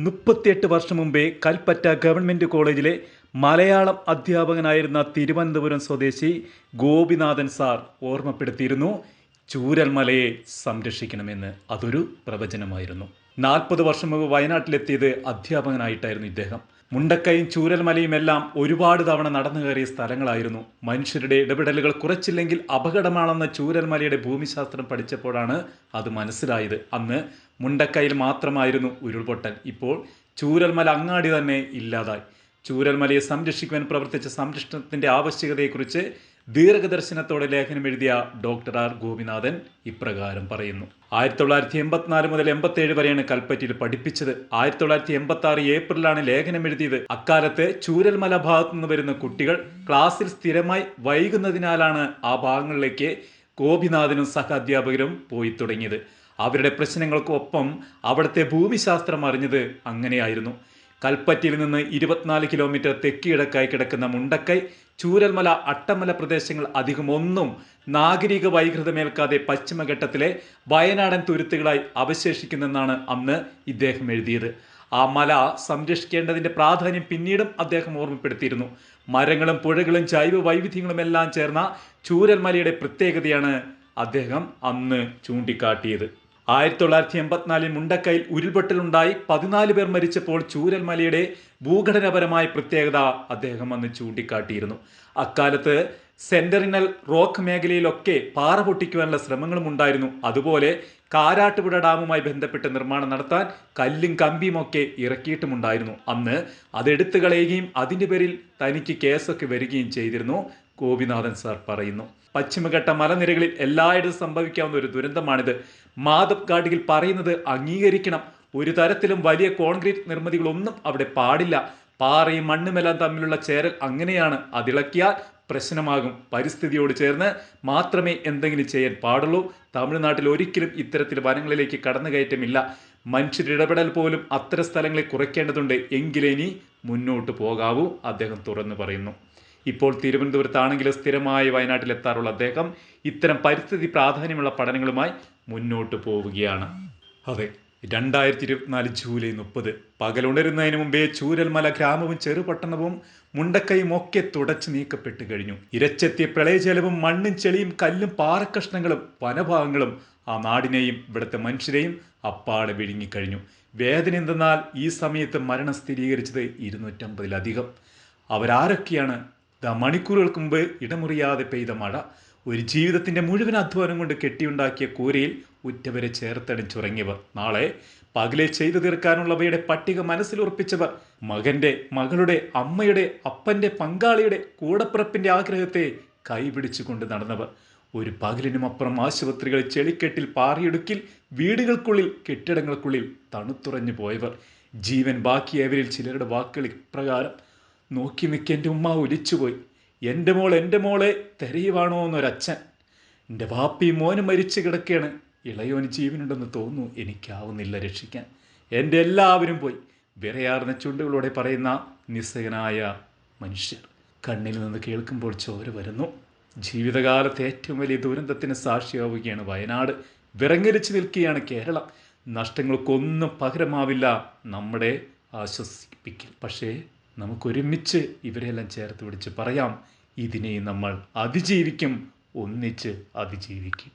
മുപ്പത്തിയെട്ട് വർഷം മുമ്പേ കൽപ്പറ്റ ഗവൺമെന്റ് കോളേജിലെ മലയാളം അധ്യാപകനായിരുന്ന തിരുവനന്തപുരം സ്വദേശി ഗോപിനാഥൻ സാർ ഓർമ്മപ്പെടുത്തിയിരുന്നു ചൂരൽമലയെ സംരക്ഷിക്കണമെന്ന്. അതൊരു പ്രവചനമായിരുന്നു. നാൽപ്പത് വർഷം മുമ്പ് വയനാട്ടിലെത്തിയത് അധ്യാപകനായിട്ടായിരുന്നു ഇദ്ദേഹം. മുണ്ടക്കൈയും ചൂരൽമലയും എല്ലാം ഒരുപാട് തവണ നടന്നു കയറിയ സ്ഥലങ്ങളായിരുന്നു. മനുഷ്യരുടെ ഇടപെടലുകൾ കുറച്ചില്ലെങ്കിൽ അപകടമാണെന്ന ചൂരൽമലയുടെ ഭൂമിശാസ്ത്രം പഠിച്ചപ്പോഴാണ് അത് മനസ്സിലായത്. അന്ന് മുണ്ടക്കൈയിൽ മാത്രമായിരുന്നു ഉരുൾപൊട്ടൽ. ഇപ്പോൾ ചൂരൽമല അങ്ങാടി തന്നെ ഇല്ലാതായി. ചൂരൽമലയെ സംരക്ഷിക്കുവാൻ പ്രവർത്തിച്ച സംരക്ഷണത്തിന്റെ ആവശ്യകതയെക്കുറിച്ച് ദീർഘദർശനത്തോടെ ലേഖനം എഴുതിയ ഡോക്ടർ ആർ ഗോപിനാഥൻ ഇപ്രകാരം പറയുന്നു. ആയിരത്തി തൊള്ളായിരത്തി എൺപത്തിനാല് മുതൽ എൺപത്തേഴ് വരെയാണ് കൽപ്പറ്റയിൽ പഠിപ്പിച്ചത്. ആയിരത്തി തൊള്ളായിരത്തി എൺപത്തി ആറ് ഏപ്രിലാണ് ലേഖനം എഴുതിയത്. അക്കാലത്ത് ചൂരൽമല ഭാഗത്തു നിന്ന് വരുന്ന കുട്ടികൾ ക്ലാസ്സിൽ സ്ഥിരമായി വൈകുന്നതിനാലാണ് ആ ഭാഗങ്ങളിലേക്ക് ഗോപിനാഥനും സഹ അധ്യാപകരും പോയി തുടങ്ങിയത്. അവരുടെ പ്രശ്നങ്ങൾക്കൊപ്പം അവിടുത്തെ ഭൂമിശാസ്ത്രം അറിഞ്ഞത് അങ്ങനെയായിരുന്നു. കൽപ്പറ്റയിൽ നിന്ന് ഇരുപത്തിനാല് കിലോമീറ്റർ തെക്കിയിടക്കായി കിടക്കുന്ന മുണ്ടക്കൈ ചൂരൽമല അട്ടമല പ്രദേശങ്ങൾ അധികമൊന്നും നാഗരിക വൈകൃതമേൽക്കാതെ പശ്ചിമഘട്ടത്തിലെ വയനാടൻ തുരുത്തുകളായി അവശേഷിക്കുന്നെന്നാണ് അന്ന് ഇദ്ദേഹം എഴുതിയത്. ആ മല സംരക്ഷിക്കേണ്ടതിന്റെ പ്രാധാന്യം പിന്നീടും അദ്ദേഹം ഓർമ്മപ്പെടുത്തിയിരുന്നു. മരങ്ങളും പുഴകളും ജൈവ വൈവിധ്യങ്ങളും എല്ലാം ചേർന്ന ചൂരൽമലയുടെ പ്രത്യേകതയാണ് അദ്ദേഹം അന്ന് ചൂണ്ടിക്കാട്ടിയത്. ആയിരത്തി തൊള്ളായിരത്തി എൺപത്തിനാലിൽ മുണ്ടക്കൈയിൽ ഉരുൾപൊട്ടലുണ്ടായി പതിനാല് പേർ മരിച്ചപ്പോൾ ചൂരൽമലയുടെ ഭൂഘടനപരമായ പ്രത്യേകത അദ്ദേഹം അന്ന് ചൂണ്ടിക്കാട്ടിയിരുന്നു. അക്കാലത്ത് സെന്ററിനൽ റോക്ക് മേഖലയിലൊക്കെ പാറ പൊട്ടിക്കുവാനുള്ള ശ്രമങ്ങളും ഉണ്ടായിരുന്നു. അതുപോലെ കാരാട്ടുപുഴ ഡാമുമായി ബന്ധപ്പെട്ട് നിർമ്മാണം നടത്താൻ കല്ലും കമ്പിയുമൊക്കെ ഇറക്കിയിട്ടുമുണ്ടായിരുന്നു. അന്ന് അതെടുത്തു കളയുകയും അതിന്റെ പേരിൽ തനിക്ക് കേസൊക്കെ വരികയും ചെയ്തിരുന്നു. ഗോപിനാഥൻ സാർ പറയുന്നു. പശ്ചിമഘട്ട മലനിരകളിൽ എല്ലായിടത്തും സംഭവിക്കാവുന്ന ഒരു ദുരന്തമാണിത്. മാധവ് ഗാഡ്ഗിൽ പറയുന്നത് അംഗീകരിക്കണം. ഒരു തരത്തിലും വലിയ കോൺക്രീറ്റ് നിർമ്മിതികളൊന്നും അവിടെ പാടില്ല. പാറയും മണ്ണുമെല്ലാം തമ്മിലുള്ള ചേരൽ അങ്ങനെയാണ്. അതിളക്കിയാൽ പ്രശ്നമാകും. പരിസ്ഥിതിയോട് ചേർന്ന് മാത്രമേ എന്തെങ്കിലും ചെയ്യാൻ പാടുള്ളൂ. തമിഴ്നാട്ടിൽ ഒരിക്കലും ഇത്തരത്തിൽ വനങ്ങളിലേക്ക് കടന്നുകയറ്റമില്ല. മനുഷ്യരുടെ ഇടപെടൽ പോലും അത്തരം സ്ഥലങ്ങളെ കുറയ്ക്കേണ്ടതുണ്ട്. എങ്കിലേ ഇനി മുന്നോട്ട് പോകാവൂ അദ്ദേഹം തുറന്നു പറയുന്നു. ഇപ്പോൾ തിരുവനന്തപുരത്താണെങ്കിലും സ്ഥിരമായി വയനാട്ടിലെത്താറുള്ള അദ്ദേഹം ഇത്തരം പരിസ്ഥിതി പ്രാധാന്യമുള്ള പഠനങ്ങളുമായി മുന്നോട്ട് പോവുകയാണ്. അതെ രണ്ടായിരത്തി ഇരുപത്തിനാല് ജൂലൈ മുപ്പത്. പകലുണരുന്നതിന് മുമ്പേ ചൂരൽമല ഗ്രാമവും ചെറുപട്ടണവും മുണ്ടക്കയും ഒക്കെ തുടച്ചു നീക്കപ്പെട്ടു കഴിഞ്ഞു. ഇരച്ചെത്തിയ പ്രളയജലവും മണ്ണും ചെളിയും കല്ലും പാറക്കഷ്ണങ്ങളും വനഭാഗങ്ങളും ആ നാടിനെയും ഇവിടുത്തെ മനുഷ്യരെയും അപ്പാടെ വിഴുങ്ങിക്കഴിഞ്ഞു വേദന എന്തെന്നാൽ ഈ സമയത്ത് മരണം സ്ഥിരീകരിച്ചത് ഇരുന്നൂറ്റമ്പതിലധികം. അവരാരൊക്കെയാണ് ദാ മണിക്കൂറുകൾക്ക് മുമ്പ് ഇടമുറിയാതെ പെയ്ത മഴ ഒരു ജീവിതത്തിന്റെ മുഴുവൻ അധ്വാനം കൊണ്ട് കെട്ടിയുണ്ടാക്കിയ കൂരയിൽ ഉറ്റവരെ ചേർത്തടിച്ചുറങ്ങിയവർ നാളെ പകലെ ചെയ്തു തീർക്കാനുള്ളവയുടെ പട്ടിക മനസ്സിലുറപ്പിച്ചവർ മകന്റെ മകളുടെ അമ്മയുടെ അപ്പന്റെ പങ്കാളിയുടെ കൂടപ്പിറപ്പിന്റെ ആഗ്രഹത്തെ കൈപിടിച്ചുകൊണ്ട് നടന്നവർ. ഒരു പകലിനും അപ്പുറം ആശുപത്രികൾ ചെളിക്കെട്ടിൽ പാറിയെടുക്കിൽ വീടുകൾക്കുള്ളിൽ കെട്ടിടങ്ങൾക്കുള്ളിൽ തണുത്തുറഞ്ഞു പോയവർ. ജീവൻ ബാക്കിയവരിൽ ചിലരുടെ വാക്കുകൾ ഇപ്രകാരം നോക്കി നിൽക്കി എന്റെ ഉമ്മ ഒലിച്ചുപോയി. എന്റെ മോൾ എന്റെ മോളെ തെരയുവാണോ എന്നൊരച്ഛൻ. എന്റെ വാപ്പി മോനും മരിച്ചു കിടക്കുകയാണ് ഇളയോന് ജീവനുണ്ടെന്ന് തോന്നുന്നു എനിക്കാവുന്നില്ല രക്ഷിക്കാൻ. എന്റെ എല്ലാവരും പോയി. വിറയാർന്ന ചുണ്ടുകളോടെ പറയുന്ന നിസ്സകനായ മനുഷ്യർ. കണ്ണിൽ നിന്ന് കേൾക്കുമ്പോൾ ചോര വരുന്നു. ജീവിതകാലത്തെ ഏറ്റവും വലിയ ദുരന്തത്തിന് സാക്ഷിയാവുകയാണ് വയനാട്. വിറങ്ങലിച്ചു നിൽക്കുകയാണ് കേരളം. നഷ്ടങ്ങൾക്കൊന്നും പകരമാവില്ല നമ്മുടെ ആശ്വസിപ്പിക്കൽ. പക്ഷേ നമുക്കൊരുമിച്ച് ഇവരെയെല്ലാം ചേർത്ത് പിടിച്ച് പറയാം ഇതിനെ നമ്മൾ അതിജീവിക്കും ഒന്നിച്ച് അതിജീവിക്കും.